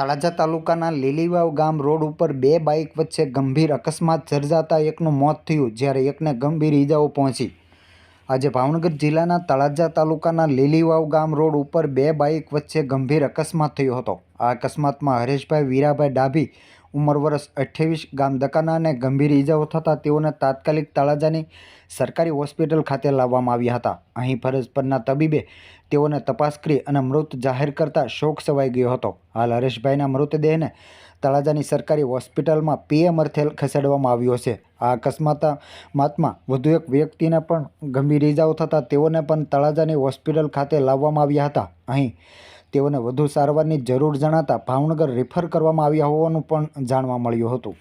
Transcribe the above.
તળાજા તાલુકાના લીલીવાવ ગામ રોડ ઉપર બે બાઇક વચ્ચે ગંભીર અકસ્માત સર્જાતા એકનું મોત થયું, જ્યારે એકને ગંભીર ઈજાઓ પહોંચી. આજે ભાવનગર જિલ્લાના તળાજા તાલુકાના લીલીવાવ ગામ રોડ ઉપર બે બાઇક વચ્ચે ગંભીર અકસ્માત થયો હતો. આ અકસ્માતમાં હરેશભાઈ વીરાભાઈ ડાભી, ઉંમર વર્ષ અઠ્યાવીસ, ગામ દકાનાને ગંભીર ઈજાઓ થતાં તેઓને તાત્કાલિક તળાજાની સરકારી હોસ્પિટલ ખાતે લાવવામાં આવ્યા હતા. અહીં ફરજ પરના તબીબે તેઓને તપાસ કરી અને મૃત જાહેર કરતા શોક સવાઈ ગયો હતો. હાલ હરેશભાઈના મૃતદેહને તળાજાની સરકારી હોસ્પિટલમાં પીએમ અર્થે ખસેડવામાં આવ્યો છે. આ અકસ્માતમાં વધુ એક વ્યક્તિને પણ ગંભીર ઈજાઓ થતાં તેઓને પણ તળાજાની હોસ્પિટલ ખાતે લાવવામાં આવ્યા હતા. અહીં તેઓને વધુ સારવારની જરૂર જણાતા ભાવનગર રેફર કરવામાં આવ્યા હોવાનું પણ જાણવા મળ્યું હતું.